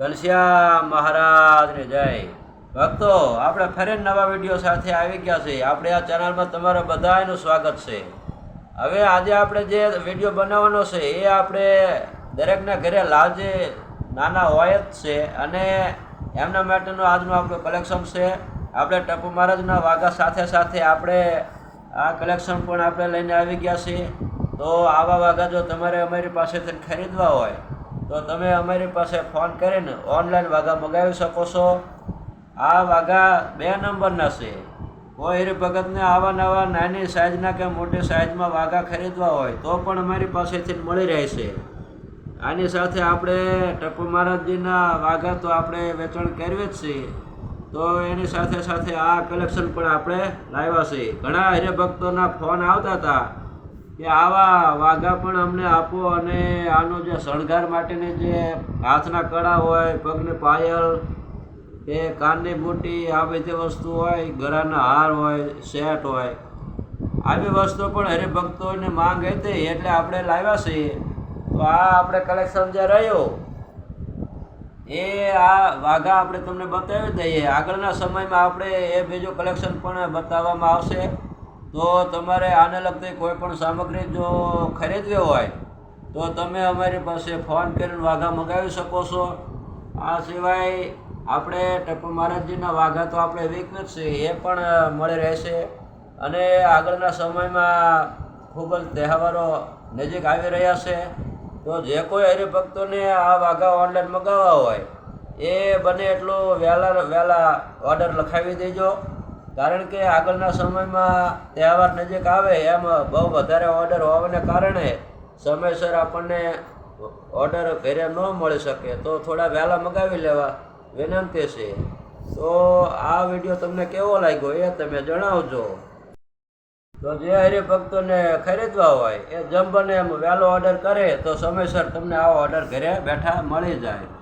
ઘનશ્યામ મહારાજની જય. ભક્તો, આપણે ફરી નવા વીડિયો સાથે આવી ગયા છે આપણે આ ચેનલમાં તમારા બધાનું સ્વાગત છે. હવે આજે આપણે જે વીડિયો બનાવવાનો છે, એ આપણે દરેકના ઘરે લાજે નાના હોય જ છે અને એમના માટેનું આજનું આપણું કલેક્શન છે. આપણે ટપુ મહારાજના વાઘા સાથે સાથે આપણે આ કલેક્શન પણ આપણે લઈને આવી ગયા છીએ. તો આવા વાઘા જો તમારે અમારી પાસેથી ખરીદવા હોય તો તમે અમારી પાસે ફોન કરીને ઓનલાઈન વાઘા મગાવી શકો છો. આ વાઘા બે નંબરના છે. કોઈ ભગતને આવા નવા નાની સાઇઝના કે મોટી સાઇઝમાં વાઘા ખરીદવા હોય તો પણ અમારી પાસેથી મળી રહેશે આની સાથે આપણે ટપુ મહારાજજીના વાઘા તો આપણે વેચાણ કરવી જ છીએ તો એની સાથે સાથે આ કલેક્શન પણ આપણે લાવ્યા છે. ઘણા હરિભક્તોના ફોન આવતા હતા. કે આવા વાઘા પણ અમને આપો અને આનો જે શણગાર માટેની જે હાથના કળા હોય, પગને પાયલ કે કાનની બુટી આ બધી વસ્તુ હોય, ગળાના હાર હોય સેટ હોય, આવી વસ્તુ પણ હરિભક્તોની માંગ હતી, એટલે આપણે લાવ્યા છીએ. તો આ આપણે કલેક્શન જે રહ્યું, એ આ વાઘા આપણે તમને બતાવી દઈએ. આગળના સમયમાં આપણે એ બીજું કલેક્શન પણ બતાવવામાં આવશે. તો તમારે આને લગતી કોઈ પણ સામગ્રી જો ખરીદવી હોય, તો તમે અમારી પાસે ફોન કરીને વાઘા મંગાવી શકો છો. આ સિવાય આપણે ટપુ મહારાજજીના વાઘા તો આપણે વીકને જ છે, એ પણ મળી રહેશે. અને આગળના સમયમાં ખૂબ જ તહેવારો નજીક આવી રહ્યા છે. તો જે કોઈ હરિભક્તોને આ વાઘા ઓનલાઈન મગાવવા હોય, એ બને એટલું વહેલા વહેલા ઓર્ડર લખાવી દેજો. કારણ કે આગળના સમયમાં તહેવાર નજીક આવે, એમ બહુ વધારે ઓર્ડર હોવાને કારણે સમયસર આપણને ઓર્ડર ઘરે ન મળી શકે. તો થોડા વહેલા મગાવી લેવા વિનંતી છે. તો આ વીડિયો તમને કેવો લાગ્યો એ તમે જણાવજો. તો જે હરિભક્તોને ખરીદવા હોય, એ જમ્બને બને એમ વહેલો ઓર્ડર કરે, તો સમયસર તમને આવો ઓર્ડર ઘરે બેઠા મળી જાય.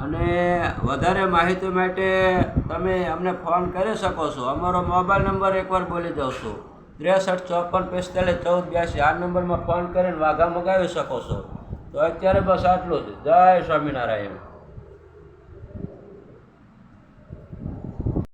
અને વધારે માહિતી માટે તમે અમને ફોન કરી શકો છો. અમારો મોબાઈલ નંબર એકવાર બોલી દઉં છું. ત્રેસઠ, ચોપન, પિસ્તાલીસ, ચૌદ, બ્યાસી, આ નંબરમાં ફોન કરીને વાઘા મગાવી શકો છો. તો અત્યારે બસ આટલું જ. જય સ્વામિનારાયણ.